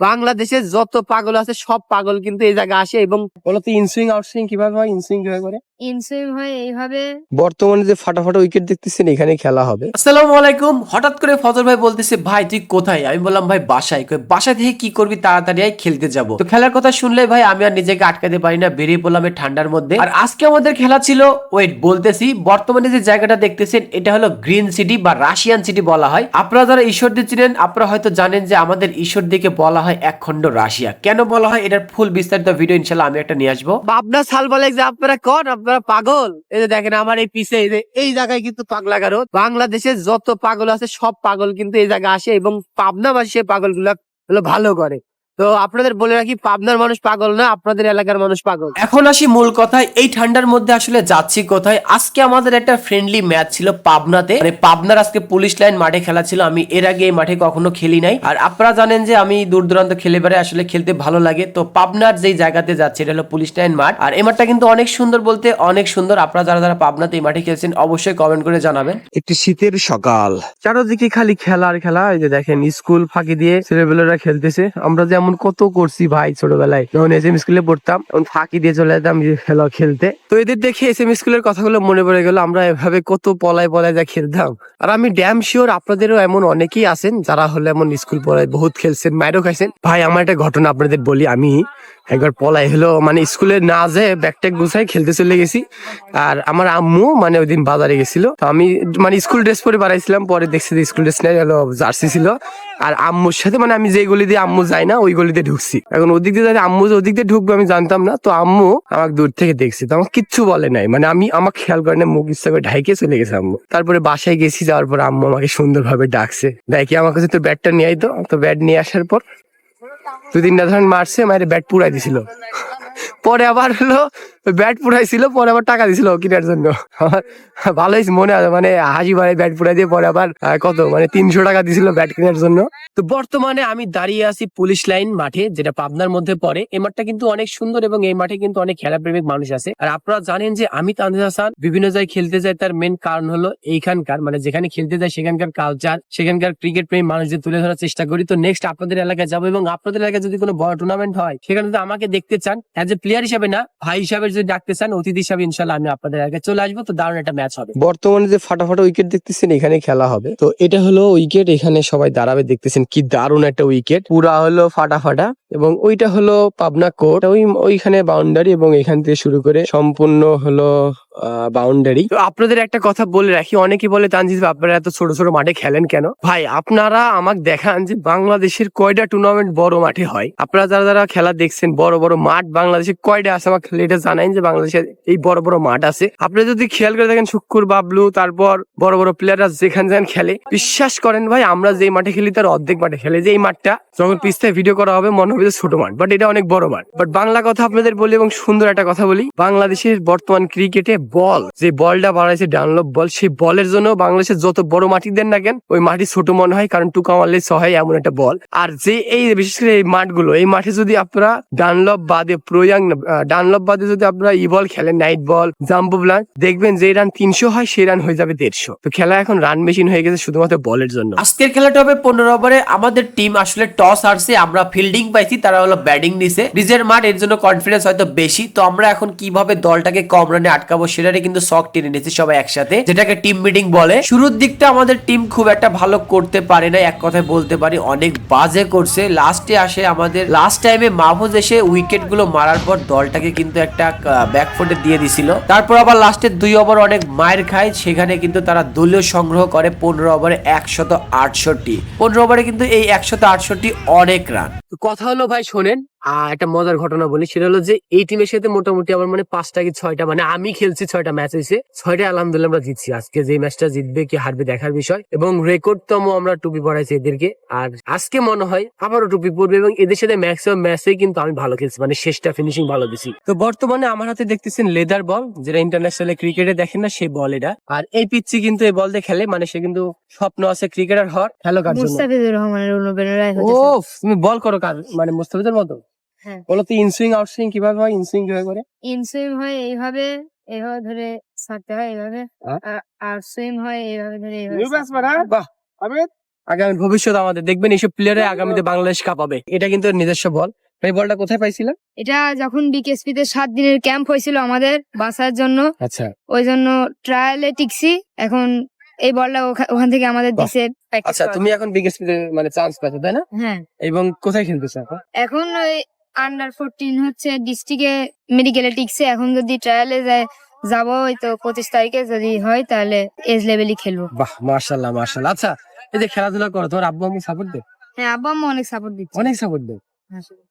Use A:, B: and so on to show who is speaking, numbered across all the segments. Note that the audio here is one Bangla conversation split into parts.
A: বাংলাদেশে যত পাগল আছে, সব পাগল কিন্তু এই জায়গায় আসে এবং বলতো ইনসুইং আউটসুইং কীভাবে হয়? ইনসুইং কীভাবে করে?
B: ইনসুইং হয় এইভাবে
A: বর্তমানে যে ফাটাফাটা উইকেট দেখতেছেন এখানে খেলা হবে।
C: আসসালামু আলাইকুম। হঠাৎ করে ফজর ভাই বলতেছে ভাই তুই কোথায়? আমি বললাম ভাই বাসায়। কই বাসা থেকে কি করবি তাড়াতাড়ি খেলতে যাব। তো খেলার কথা শুনলে ভাই আমি আর নিজেকে আটকাতে পারি না বেরিয়ে পড়লাম এই ঠান্ডার মধ্যে। আর আজকে আমাদের খেলা ছিল ওয়েট বলতেছি বর্তমানে যে জায়গাটা দেখতেছেন এটা হলো গ্রিন সিটি বা রাশিয়ান সিটি বলা হয়। আপনারা যারা ঈশ্বরদী চিনেন আপনারা হয়তো জানেন যে আমাদের ঈশ্বরদীকে বলা হয় এক খণ্ড রাশিয়া। কেন বলা হয়? এটার ফুল বিস্তারিত ভিডিও ইনশাল্লাহ আমি একটা নিয়ে আসব।
A: পাবনা সাল বলে যে আপনারা কন আপনারা পাগল? এই যে দেখেন আমার এই পিছে, এই যে এই জায়গায় কিন্তু পাগলা গারো বাংলাদেশে যত পাগল আছে, সব পাগল কিন্তু এই জায়গায় আসে এবং পাবনাবাসী সেই পাগল হলো ভালো করে। তো আপনাদের বলে রাখি পাবনার মানুষ পাগল না আপনাদের এলাকার মানুষ পাগল।
C: এখন আসি মূল কথায় এই ঠান্ডার মধ্যে আসলে যাচ্ছি কোথায়? আজকে আমাদের একটা ফ্রেন্ডলি ম্যাচ ছিল পাবনাতে। মানে পাবনার আজকে পুলিশ লাইন মাঠে খেলা ছিল আমি এর আগে এই মাঠে কখনো খেলি নাই। আর আপনারা জানেন যে আমি দূর দূরান্ত খেলে বেড়াই আসলে খেলতে ভালো লাগে। তো পাবনার যেই জায়গাতে যাচ্ছে এটা হলো পুলিশ লাইন মাঠ। আর এই মাঠটা কিন্তু অনেক সুন্দর বলতে অনেক সুন্দর। আপনারা যারা যারা পাবনাতে এই মাঠে খেলছেন অবশ্যই কমেন্ট করে জানাবেন।
A: একটি শীতের সকাল। চারোদিকে খালি খেলা আর খেলা এই যে দেখেন স্কুল ফাঁকি দিয়ে ছেলেবেলেরা খেলতেছে। আমরা যেমন কত করছি ভাই ছোটবেলায়। যখন এস এম স্কুলে পড়তাম, তখন ফাঁকি দিয়ে চলে যেতাম খেলা খেলতে। তো এদের দেখে এস এম স্কুলের কথাগুলো মনে পড়ে গেল, আমরা এভাবে কত পলায় পলায় যা খেলতাম। আর আমি ড্যাম শিওর আপনাদেরও এমন অনেকেই আছেন, যারা হলে এমন স্কুল পড়ায় বহুত খেলছেন মায়েরও খাইছেন। ভাই, আমার একটা ঘটনা আপনাদের বলি, আমি একবার পলাই হলো মানে স্কুলে না যে ব্যাগ ট্যাগ গুছাই খেলতে চলে গেছি। আর আমার আম্মু মানে ওই দিন বাজারে গেছিল। তো আমি মানে স্কুল ড্রেস পরে বাড়াইছিলাম, পরে দেখছি যে স্কুল ড্রেস নেই, হলো জার্সি ছিল। আর আম্মুর সাথে মানে আমি যে গলি দিয়ে আম্মু যাই না, ওই গলিতে ঢুকছি। এখন ওদিক দিয়ে আম্মু যে ওদিক দিয়ে ঢুকবে, আমি জানতাম না। তো আম্মু আমাকে দূর থেকে দেখছি। তো আমার কিচ্ছু বলে নাই। মানে আমি আমার খেয়াল করে না মুখ ইচ্ছা করে ঢাইকে চলে গেছে আম্মু। তারপরে বাসায় গেছি, যাওয়ার পর আম্মু আমাকে সুন্দরভাবে ডাকছে। ডাকি আমার কাছে তো ব্যাটটা নিয়ে তো। ব্যাট নিয়ে আসার পর দুই তিনটা ধরেন মারছে মায়ের ব্যাট পুরাই দিছিল। পরে আবার হলো ব্যাট পুরাইছিল পরে আবার টাকা দিছিল কেনার জন্য। আমার ভালোই মনে আছে মানে হাসি বাড়ে ব্যাট পুরাই দিয়ে, পরে আবার কত মানে তিনশো টাকা দিছিল ব্যাট কেনার জন্য। তো বর্তমানে আমি দাঁড়িয়ে আছি পুলিশ লাইন মাঠে, যেটা পাবনার মধ্যে পড়ে। এই মাঠটা কিন্তু অনেক সুন্দর এবং এই মাঠে কিন্তু অনেক খেলা প্রেমিক মানুষ আছে। আর আপনারা জানেন যে আমি তানজিদ হাসান, বিভিন্ন জায়গায় খেলতে যাই, তার মেন কারণ হলো এইখানকার মানে যেখানে খেলতে যাই সেখানকার কালচার সেখানকার ক্রিকেট প্রেমী মানুষদের তুলে ধরার চেষ্টা করি। তো নেক্সট আপনাদের এলাকায় যাব এবং আপনাদের এলাকায় যদি কোনো বড় টুর্নামেন্ট হয়, সেখানে যদি আমাকে দেখতে চান অ্যাজ এ প্লেয়ার হিসাবে না, ভাই হিসাবে যদি ডাকতে চান, অতিথি হিসাবে ইনশাল্লাহ আমি আপনাদের আগে চলে আসব। তো দারুণ একটা ম্যাচ হবে। বর্তমানে যে ফাটাফাটা উইকেট দেখতেছেন এখানে খেলা হবে। তো এটা হলো উইকেট এখানে সবাই দাঁড়াবে, দেখতেছেন কি দারুণ একটা উইকেট পুরা হলো ফাটাফাটা। এবং ওইটা হলো পাবনা কোর্ট। ওই, ওইখানে বাউন্ডারি এবং এখান থেকে শুরু করে সম্পূর্ণ হলো বাউন্ডারি তো আপনাদের একটা কথা বলে রাখি অনেকে বলে তানজিদ আপনারা এত ছোট ছোট মাঠে খেলেন কেন? ভাই, আপনারা আমাকে দেখান যে বাংলাদেশের কয়টা টুর্নামেন্ট বড় মাঠে হয়। আপনারা যারা যারা খেলা দেখছেন, বড় বড় মাঠ বাংলাদেশে কয়টা আছে আমাকে এটা জানাইন যে বাংলাদেশের এই বড় বড় মাঠ আছে। আপনারা যদি খেয়াল করে দেখেন, শুক্কুর, বাবলু, তারপর বড় বড় প্লেয়াররা যেখানে যেখানে খেলে, বিশ্বাস করেন ভাই, আমরা যে মাঠে খেলি, তার অর্ধেক মাঠে খেলে। যে এই মাঠটা যখন পিস্তায় ভিডিও করা হবে, মনে হবে যে ছোট মাঠ বাট এটা অনেক বড় মাঠ। বাট বাংলা কথা আপনাদের বলি এবং সুন্দর একটা কথা বলি, বাংলাদেশের বর্তমান ক্রিকেটে বল যে বলটা বাড়াইছে ডানলপ বল সেই বলের জন্য বাংলাদেশের যত বড় মাটি দেন না কেন, ওই মাটি ছোট মনে হয়, কারণ টুকা মারলে সহায় এমন একটা বল আর যে এই বিশেষ করে এই মাঠগুলো, এই মাঠে যদি আপনারা ডানলপ বাদে প্রয়াং ডানলপ বাদে যদি আপনারা ই বল খেলেন নাইট বল জাম্পো ব্লান দেখবেন যে রান তিনশো হয়, সেই রান হয়ে যাবে দেড়শো। তো খেলা এখন রান মেশিন হয়ে গেছে শুধুমাত্র বলের জন্য। আজকের খেলাটা হবে পনেরো ওভারে আমাদের টিম আসলে টস হারছে, আমরা ফিল্ডিং পাইছি তারা হলো ব্যাটিং নিছে। নিজের মাঠ, এর জন্য কনফিডেন্স হয়তো বেশি। তো আমরা এখন কীভাবে দলটাকে কম রানে আটকাবো সেটারে কিন্তু শখ টেনে নিয়েছি সবাই একসাথে, যেটাকে টিম মিটিং বলে। শুরুর দিকটা আমাদের টিম খুব একটা ভালো করতে পারে না এক কথায় বলতে পারি, অনেক বাজে করছে। লাস্টে আসে আমাদের লাস্ট টাইমে মাহফুজ এসে উইকেটগুলো মারার পর দলটাকে কিন্তু একটা ব্যাকফুটে দিয়ে দিছিল। তারপর আবার লাস্টের দুই ওভার অনেক মায়ের খায়, সেখানে কিন্তু তারা দলীয় সংগ্রহ করে পনেরো ওভারে একশত আটষট্টি। পনেরো ওভারে কিন্তু এই একশত আটষট্টি অনেক রান কথা হলো ভাই শোনেন। একটা মজার ঘটনা বলি। সেটা হলো যে এই টিমের সাথে মোটামুটি আমার মানে পাঁচটা কি ছয়টা মানে আমি খেলছি ছয়টা ম্যাচ হয়েছে। ছয়টা আলহামদুলিল্লাহ আমরা জিতছি। আজকে যে ম্যাচটা জিতবে কি হারবে দেখার বিষয়। এবং রেকর্ডতম আমরা টুপি পড়াইছি এদেরকে। আর আজকে মনে হয় আবারও টুপি পড়বে এবং এদের সাথে ম্যাক্সিমাম ম্যাচে কিন্তু আমি ভালো খেলছি। মানে শেষটা ফিনিশিং ভালো দিছি। তো বর্তমানে আমার হাতে দেখতেছেন লেদার বল যেটা ইন্টারন্যাশনাল ক্রিকেটে দেখেন না সেই বল এটা। আর এই পিচ্ছি কিন্তু এই বল দিয়ে খেলে মানে সে কিন্তু স্বপ্ন আছে ক্রিকেটার হওয়ার। খেলো
B: মুস্তাফিজুর রহমানের অনুপ্রেরণায়
A: ও তুমি বল করো কার মানে মুস্তাফিজের মতো। বলো তো ইনসুইং আউটসুইং কীভাবে হয়? ইনসুইং কীভাবে করে?
B: ইনসুইং হয় এইভাবে এইভাবে ধরে ছাড়তে হয় এইভাবে।
A: হ্যাঁ?
B: আর- আর সুইং হয় এইভাবে ধরে এইভাবে হয়।
A: বাহ! আগামী ভবিষ্যৎ আমাদের দেখবেন এইসব প্লেয়ারে আগামীতে বাংলাদেশ কাঁপাবে এটা কিন্তু নিজস্ব বল। এই বলটা কোথায় পাইছিলাম
B: এটা যখন বিকেএসপি তে সাত দিনের ক্যাম্প হয়েছিল আমাদের বাসার জন্য।
A: আচ্ছা।
B: ওই জন্য ট্রায়ালে টিকছি। এখন এই বলটা ওখা- ওখান থেকে আমাদের দিছে
A: আচ্ছা তুমি এখন বিগেসপি মানে চান্স পাচ্ছ তাই না?
B: হ্যাঁ।
A: এবং কোথায় খেলতেছো এখন?
B: এখন ওই আন্ডার ফোরটিন হচ্ছে ডিস্ট্রিক্টে মেডিকেলে টিকছে। এখন যদি ট্রায়ালে যায় যাব ওই তো পঁচিশ তারিখে। যদি হয় তাহলে এজ লেভেলই খেলব।
A: বাহ মার্শাল্লাহ মার্শাল্লাহ আচ্ছা এই যে খেলাধুলা করো তোর আব্বু আমি সাপোর্ট দেব
B: হ্যাঁ আব্বা আমি অনেক সাপোর্ট দিচ্ছে।
A: অনেক সাপোর্ট দেয়?
B: হ্যাঁ।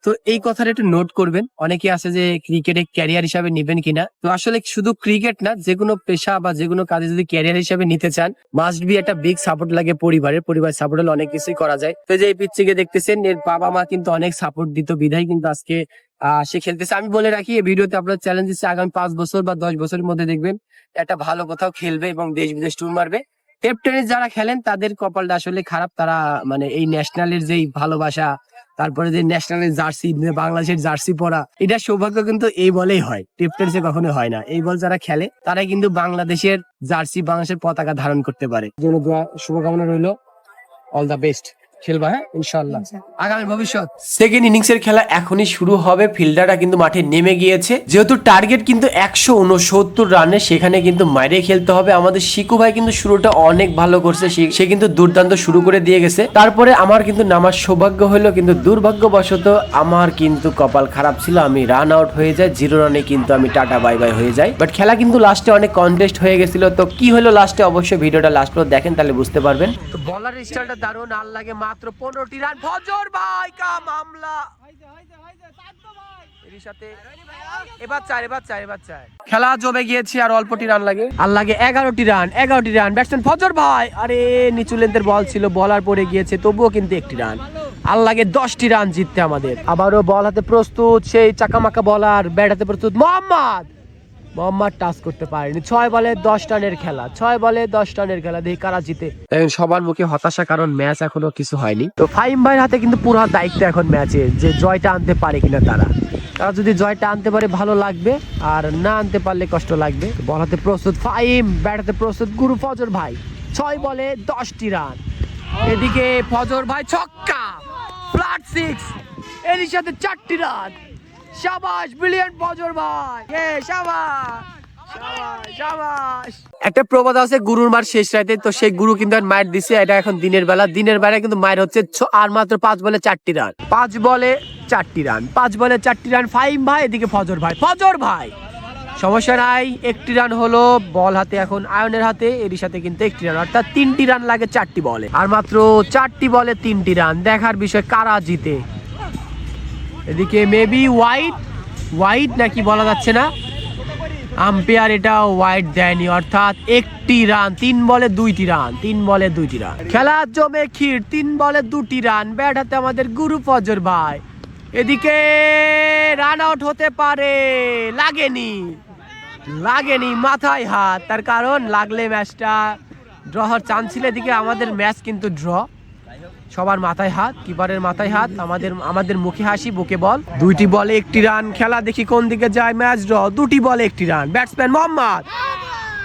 A: তো এই কথাটা একটু নোট করবেন। অনেকে আছে যে ক্রিকেটে ক্যারিয়ার হিসাবে নেবেন কিনা। তো আসলে শুধু ক্রিকেট না যে কোনো পেশা বা যে কোনো কাজে যদি ক্যারিয়ার হিসাবে নিতে চান মাস্ট বি একটা বিগ সাপোর্ট লাগে পরিবারের। পরিবার সাপোর্ট হলে অনেক কিছুই করা যায়। তো যে এই পিচ্ছিকে দেখতেছেন এর বাবা মা কিন্তু অনেক সাপোর্ট দিত বিধায় কিন্তু আজকে আহ, সে খেলতেছে। আমি বলে রাখি এই ভিডিওতে আপনার চ্যালেঞ্জ দিচ্ছে আগামী পাঁচ বছর বা দশ বছরের মধ্যে দেখবেন একটা ভালো কোথাও খেলবে এবং দেশ বিদেশ ট্যুর মারবে। টেপ যারা খেলেন তাদের কপালটা আসলে খারাপ। তারা মানে এই ন্যাশনালের যেই ভালোবাসা তারপরে যে ন্যাশনাল জার্সি বাংলাদেশের জার্সি পরা, এটা সৌভাগ্য কিন্তু এই বলেই হয়। টেপ কখনো হয় না। এই বল যারা খেলে, তারাই কিন্তু বাংলাদেশের জার্সি বাংলাদেশের পতাকা ধারণ করতে পারে। শুভকামনা রইল। অল দা বেস্ট খেলবা হ্যাঁ? ইনশাল্লাহ আগামী ভবিষ্যৎ।
C: সেকেন্ড ইনিংস এর খেলা এখনই শুরু হবে। ফিল্ডাররা কিন্তু মাঠে নেমে গিয়েছে। যেহেতু টার্গেট কিন্তু একশো উনসত্তর রানে সেখানে কিন্তু মাইরে খেলতে হবে। আমাদের শিকু ভাই কিন্তু শুরুটা অনেক ভালো করছে। সে- কিন্তু দুর্দান্ত শুরু করে দিয়ে গেছে। তারপরে আমার কিন্তু নামার সৌভাগ্য হলো কিন্তু দুর্ভাগ্যবশত আমার কিন্তু কপাল খারাপ ছিল। আমি রান আউট হয়ে যাই। জিরো রানে কিন্তু আমি টাটা বাই বাই হয়ে যাই। বাট খেলা কিন্তু লাস্টে অনেক কন্টেস্ট হয়ে গেছিল। তো কি হলো লাস্টে অবশ্যই ভিডিওটা লাস্ট পর্যন্ত দেখেন তাহলে বুঝতে পারবেন।
A: বলার স্টাইলটা দারুণ। আর লাগে মাত্র পনেরোটি রান। ফজর ভাই, কা মামলা। এরই সাথে এবার চার এবার চার এবার চার। খেলা জমে গিয়েছে আর অল্পটি রান লাগে। আর লাগে এগারোটি রান এগারোটি রান। ব্যাটসম্যান ফজর ভাই, আরে নিচু লেন্থের বল ছিল বলার পরে গিয়েছে, তবুও কিন্তু একটি রান। আর লাগে দশটি রান জিততে আমাদের। আবারও বল হাতে প্রস্তুত, সেই চাকামাকা বলার ব্যাট হাতে প্রস্তুত, মোহাম্মদ। মোহাম্মদ টাচ করতে পারেনি। ছয় বলে দশ রানের খেলা ছয় বলে দশ রানের খেলা দেখি কারা জিতে। সবার মুখে হতাশা কারণ ম্যাচ এখনও কিছু হয়নি। তো ফাইম ভাইয়ের হাতে কিন্তু পুরো দায়িত্ব এখন ম্যাচে যে জয়টা আনতে পারে কিনা তারা। তারা যদি জয়টা আনতে পারে ভালো লাগবে আর না আনতে পারলে কষ্ট লাগবে। বল হাতে প্রস্তুত ফাইম ব্যাট হাতে প্রস্তুত গুরু ফজর ভাই। ছয় বলে দশটি রান। এদিকে ফজর ভাই ছক্কা ফ্ল্যাট সিক্স এরই সাথে চারটি রান। শাবাশ ব্রিলিয়ান্ট ফজর ভাই। এ শাবাশ। একটা প্রবাদ আছে গুরুর মার শেষ রাতে তো সেই গুরু কিন্তু মায়ের দিছে এটা এখন দিনের বেলা। দিনের বেলা কিন্তু মায়ের হচ্ছে আর মাত্র পাঁচ বলে চারটি রান। পাঁচ বলে চারটি রান। পাঁচ বলে চারটি রান ফাইম ভাই এদিকে ফজর ভাই। ফজর ভাই। সমস্যা নাই একটি রান হলো বল হাতে এখন আয়নের হাতে এরই সাথে কিন্তু একটি রান। অর্থাৎ তিনটি রান লাগে চারটি বলে। আর মাত্র চারটি বলে তিনটি রান। দেখার বিষয় কারা জিতে? এদিকে মেবি হোয়াইট হোয়াইট নাকি বলা যাচ্ছে না। আম্পায়ার এটা হোয়াইট দেয়নি, অর্থাৎ একটি রান তিন বলে দুইটি রান তিন বলে দুইটি রান খেলা জমে ক্ষীর, তিন বলে দুটি রান ব্যাট হাতে আমাদের গুরু ফজর ভাই। এদিকে রান আউট হতে পারে, লাগেনি লাগেনি মাথায় হাত। তার কারণ লাগলে ম্যাচটা ড্র হওয়ার চান্স ছিল। এদিকে আমাদের ম্যাচ কিন্তু ড্র সবার মাথায় হাত, কিপারের মাথায় হাত, আমাদের আমাদের মুখে হাসি, বুকে বল। দুইটি বলে একটি রান, খেলা দেখি কোন দিকে যায়, ম্যাচ ড্র। দুটি বলে একটি রান, ব্যাটসম্যান মোহাম্মদ।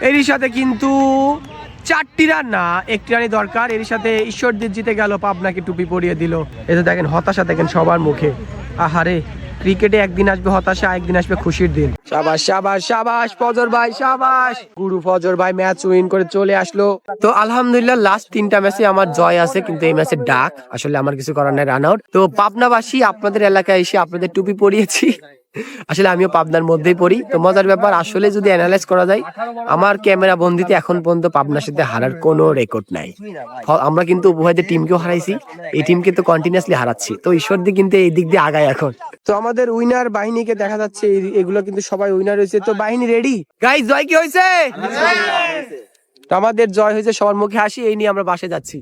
A: এরই সাথে কিন্তু চারটি রান না, একটি রানই দরকার। এর সাথে ঈশ্বরদীপ জিতে গেল, পাবনাকে টুপি পরিয়ে দিল। এতে দেখেন, হতাশা দেখেন সবার মুখে। আহারে। ক্রিকেটে একদিন আসবে হতাশা একদিন আসবে খুশির দিন। সাবাস সাবাস সাবাস ফজর ভাই সাবাস। গুরু ফজর ভাই ম্যাচ উইন করে চলে আসলো। তো আলহামদুলিল্লাহ লাস্ট তিনটা ম্যাচে আমার জয় আছে কিন্তু এই ম্যাচে ডাক। আসলে আমার কিছু করার নাই রান আউট তো পাবনাবাসী আপনাদের এলাকায় এসে আপনাদের টুপি পরিয়েছি। আসলে আমিও পাবনার মধ্যেই পড়ি। তো মজার ব্যাপার আসলে যদি অ্যানালাইজ করা যায় আমার ক্যামেরা বন্দিতে এখন পর্যন্ত পাবনার সাথে হারার কোনো রেকর্ড নাই। আমরা কিন্তু উভয়দের টিমকেও হারাইছি এই টিমকে তো কন্টিনিউসলি হারাচ্ছি। তো ঈশ্বরদী কিন্তু এই দিক দিয়ে আগায় এখন। তো আমাদের উইনার বাহিনীকে দেখা যাচ্ছে এগুলো কিন্তু সবাই উইনার হয়েছে। তো বাহিনী রেডি গাইস জয় কি হয়েছে? তো আমাদের জয় হয়েছে সবার মুখে হাসি এই নিয়ে আমরা বাসে যাচ্ছি।